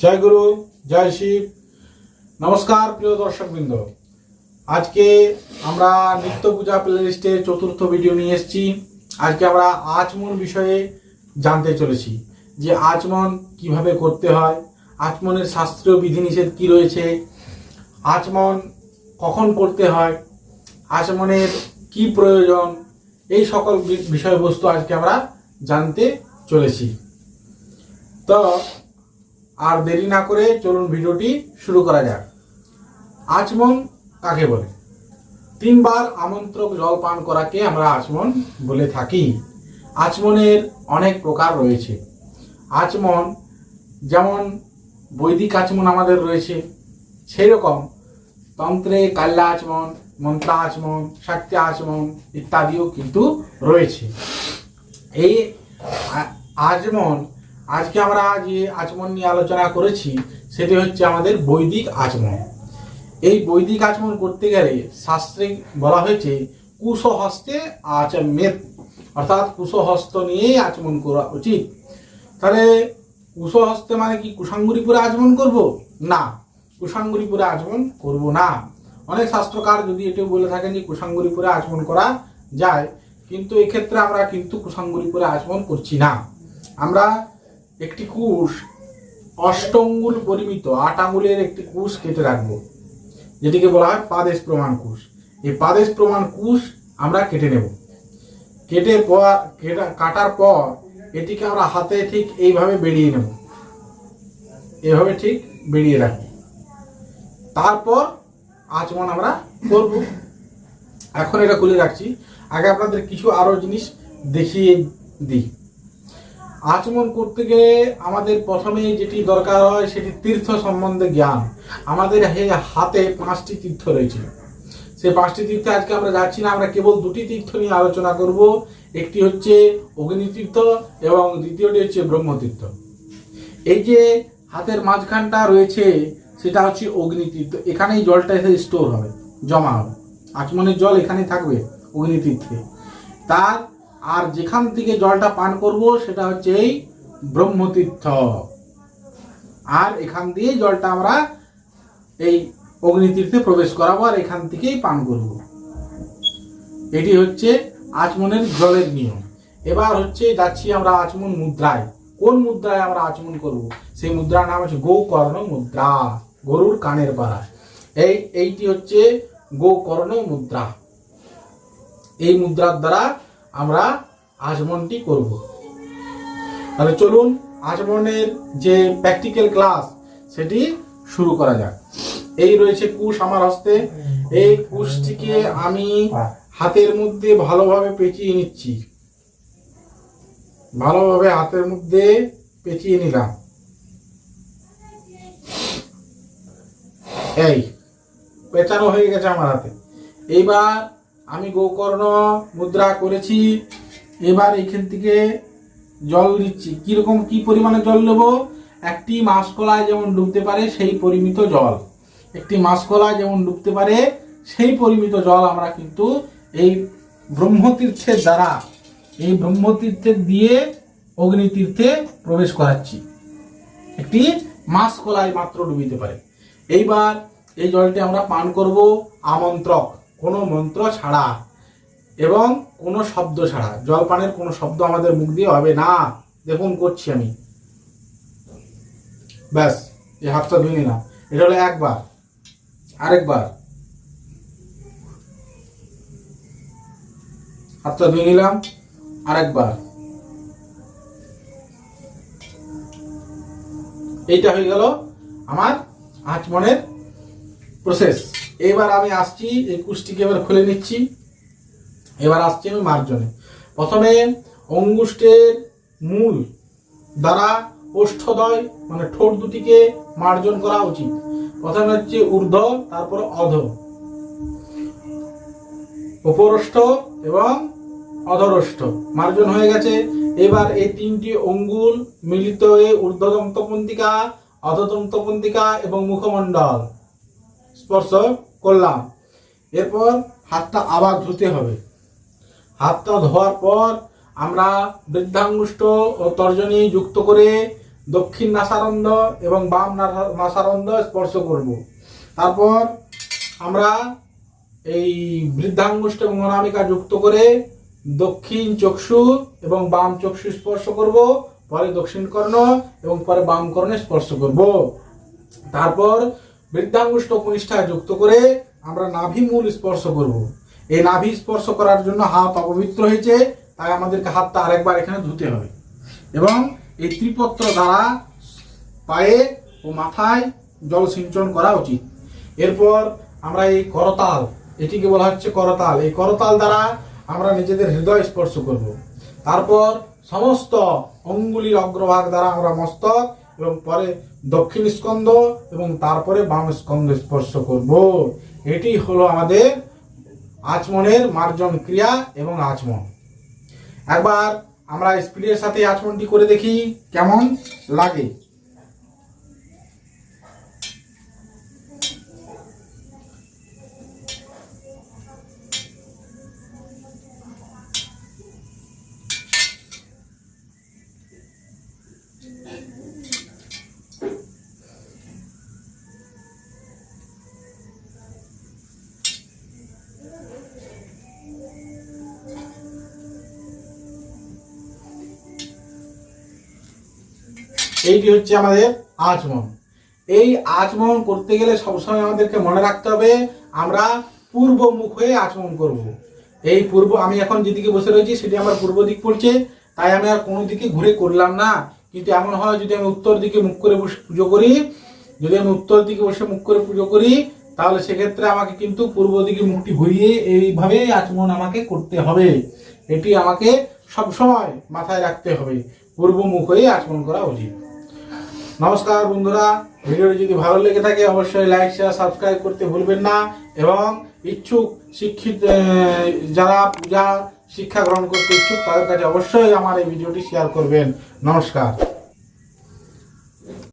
জয় গুরু, জয় শিব। নমস্কার, প্রিয় দর্শকবৃন্দ। আজকে আমরা নিত্য পূজা প্লেলিস্টের চতুর্থ ভিডিও নিয়ে এসেছি। আজকে আমরা আচমন বিষয়ে জানতে চলেছি। যে আচমন কীভাবে করতে হয়, আচমনের শাস্ত্রীয় বিধিনিষেধ কি রয়েছে, আচমন কখন করতে হয়, আচমনের কি প্রয়োজন, এই সকল বিষয়বস্তু আজকে আমরা জানতে চলেছি। তো আর দেরি না করে চলুন ভিডিওটি শুরু করা যাক। আচমন কাকে বলে? তিনবার আমন্ত্রক জল পান করাকে আমরা আচমন বলে থাকি। আচমনের অনেক প্রকার রয়েছে। আচমন যেমন বৈদিক আচমন আমাদের রয়েছে সেই রকম তন্ত্রে কাল্লা আচমন, মন্ত্রা আচমন শাক্তি আচমন ইত্যাদিও কিন্তু রয়েছে। এই আ- আচমন আজকে আমরা যে আচমন নিয়ে আলোচনা করেছি, সেটি হচ্ছে আমাদের বৈদিক আচমন। এই বৈদিক আচমন করতে গেলে শাস্ত্রে বলা হয়েছে, কুশহস্তে আচমেত অর্থাৎ কুশহস্ত নিয়েই আচমন করা উচিত। তাহলে কুশহস্তে মানে কি কুসাঙ্গুরি পরে আচমন করব? না কুসাঙ্গুরি পরে আচমন করব না। অনেক শাস্ত্রকার যদি এটাও বলে থাকেন যে কুসাঙ্গুরি পরে আচমন করা যায়, কিন্তু এক্ষেত্রে আমরা কিন্তু কুসাঙ্গুরি পরে আচমন করছি না। আমরা একটি কুশ অষ্টঙ্গুল পরিমিত, আট আঙ্গুলের একটি কুশ কেটে রাখব, যেটিকে বলা হয় পাদেশ প্রমাণ কুশ। এই পাদেশ প্রমাণ কুশ আমরা কেটে নেব। কেটে পর কেটা- কাটার পর এটিকে আমরা হাতে ঠিক এইভাবে বেরিয়ে নেব। এভাবে ঠিক বেরিয়ে রাখব। তারপর আচমন আমরা করব। এখন এটা খুলে রাখছি। আগে আপনাদের কিছু আরও জিনিস দেখিয়ে দিই। আচমন করতে গেলে আমাদের প্রথমে যেটি দরকার হয়, সেটি তীর্থ সম্বন্ধে জ্ঞান। আমাদের হাতে পাঁচটি তীর্থ রয়েছে। সেই পাঁচটি তীর্থে আজকে আমরা যাচ্ছি না, আমরা কেবল দুটি তীর্থ নিয়ে আলোচনা করব। একটি হচ্ছে অগ্নিতীর্থ এবং দ্বিতীয়টি হচ্ছে ব্রহ্মতীর্থ। এই যে হাতের মাঝখানটা রয়েছে, সেটা হচ্ছে অগ্নিতীর্থ। এখানেই জলটা এসে স্টোর হবে, জমা হবে। আচমনের জল এখানে থাকবে অগ্নিতীর্থে। তার আর যেখান থেকে জলটা পান করব, সেটা হচ্ছে এই ব্রহ্মতীর্থ। আর এখান দিয়ে জলটা আমরা এই অগ্নিতীর্থে প্রবেশ করাবো আর এখান থেকেই পান করব। এটি হচ্ছে আচমনের জলের নিয়ম। এবার হচ্ছে যাচ্ছি আমরা আচমন মুদ্রায়। কোন মুদ্রায় আমরা আচমন করব? সেই মুদ্রার নাম হচ্ছে গোকর্ণ মুদ্রা, গরুর কানের পাড়া। এই, এইটি হচ্ছে গোকর্ণ মুদ্রা। এই মুদ্রার দ্বারা আমরা আচমনটি করব। তাহলে চলুন আচমনের যে প্র্যাকটিক্যাল ক্লাস সেটি শুরু করা যাক। এই রয়েছে কুশ আমার হস্তে। এই কুশটিকে আমি হাতের মধ্যে ভালোভাবে পেঁচিয়ে নিচ্ছি। ভালোভাবে হাতের মধ্যে পেঁচিয়ে নিলাম। এই, পেঁচানো হয়ে গেছে আমার হাতে। এইবার আমি গোকর্ণ মুদ্রা করেছি, এবার এখান থেকে জল দিচ্ছি কীরকম, কি পরিমাণে জল নেব? একটি মাসকলায় যেমন ডুবতে পারে, সেই পরিমিত জল। একটি মাসকলায় যেমন ডুবতে পারে, সেই পরিমিত জল আমরা কিন্তু এই ব্রহ্মতীর্থের দ্বারা, এই ব্রহ্মতীর্থের দিয়ে অগ্নিতীর্থে প্রবেশ করাচ্ছি। একটি মাস কলায় মাত্র ডুবিতে পারে। এইবার এই জলটি আমরা পান করব আমন্ত্রক। কোনো মন্ত্র ছাড়া এবং কোনো শব্দ ছাড়া জল পানের কোনো শব্দ আমাদের মুখ দিয়ে হবে না। দেখুন, করছি আমি। ব্যাস, এই হাতটা ধুয়ে নিলাম। এটা হলো একবার, আরেকবার। হাতটা ধুয়ে নিলাম, আরেকবার। এইটা হয়ে গেল আমার আচমনের প্রসেস এবার আমি আসছি এই কুষ্টিকে এবার খুলে নিচ্ছি। এবার আসছি আমি মার্জনে। প্রথমে অঙ্গুষ্ঠের মূল দ্বারা ওষ্ঠদয় মানে ঠোঁট দুটিকে মার্জন করা উচিত। প্রথমে হচ্ছে ঊর্ধ্ব, তারপর অধ। উপরষ্ঠ এবং অধরষ্ঠ। মার্জন হয়ে গেছে। এবার এই তিনটি অঙ্গুল মিলিত হয়ে ঊর্ধ্বদন্তপন্তিকা অধদন্তপন্তিকা এবং মুখমণ্ডল। স্পর্শ করলাম। এরপর হাতটা আবার ধুতে হবে। হাতটা ধোয়ার পর আমরা বৃদ্ধাঙ্গুষ্ঠ ও তর্জনী যুক্ত করে দক্ষিণ নাসারন্দ এবং বাম নাসা- নাসারন্দ স্পর্শ করব। তারপর আমরা এই বৃদ্ধাঙ্গুষ্ঠ এবং অনামিকা যুক্ত করে দক্ষিণ চক্ষু এবং বাম চক্ষু স্পর্শ করব, পরে দক্ষিণ কর্ণ এবং পরে বাম কর্ণে স্পর্শ করব। তারপর বৃদ্ধাঙ্গুষ্ঠ কনিষ্ঠা যুক্ত করে আমরা নাভি মূল স্পর্শ করব। এই নাভি স্পর্শ করার জন্য হাত অপবিত্র হয়েছে, তাই আমাদেরকে হাতটা আরেকবার এখানে ধুতে হবে। এবং এই ত্রিপত্র দ্বারা পায়ে ও মাথায় জল সিঞ্চন করা উচিত। এরপর আমরা এই করতাল, এটিকে বলা হচ্ছে করতাল। এই করতাল দ্বারা আমরা নিজেদের হৃদয় স্পর্শ করব। তারপর সমস্ত অঙ্গুলির অগ্রভাগ দ্বারা আমরা মস্তক এবং পরে দক্ষিণ স্কন্দ এবং তারপরে বাম স্কন্দ স্পর্শ করব। এটি হলো আমাদের আচমনের মার্জন ক্রিয়া এবং আচমন। একবার আমরা স্পিডের সাথে আচমনটি করে দেখি, কেমন লাগে? এইটি হচ্ছে আমাদের আচমন। এই আচমন করতে গেলে সবসময় আমাদেরকে মনে রাখতে হবে, আমরা পূর্ব মুখ হয়ে আচমন করব। এই পূর্ব, আমি এখন যেদিকে বসে রয়েছি সেটি আমার পূর্ব দিক পড়ছে, তাই আমি আর কোনো দিকে ঘুরে করলাম না। কিন্তু এমন হয় যদি আমি উত্তর দিকে মুখ করে বসে পুজো করি, যদি আমি উত্তর দিকে বসে মুখ করে পুজো করি, তাহলে সেক্ষেত্রে আমাকে কিন্তু পূর্ব দিকে মুখটি ঘুরিয়ে এইভাবে আচমন আমাকে করতে হবে। এটি আমাকে সবসময় মাথায় রাখতে হবে পূর্ব মুখ হয়ে আচমন করা উচিত। নমস্কার বন্ধুরা। ভিডিওটি যদি ভালো লেগে থাকে, অবশ্যই লাইক শেয়ার সাবস্ক্রাইব করতে ভুলবেন না। এবং ইচ্ছুক শিক্ষিত যারা পূজা শিক্ষা গ্রহণ করতে ইচ্ছুক, তাদের কাছে অবশ্যই আমার এই ভিডিওটি শেয়ার করবেন। নমস্কার।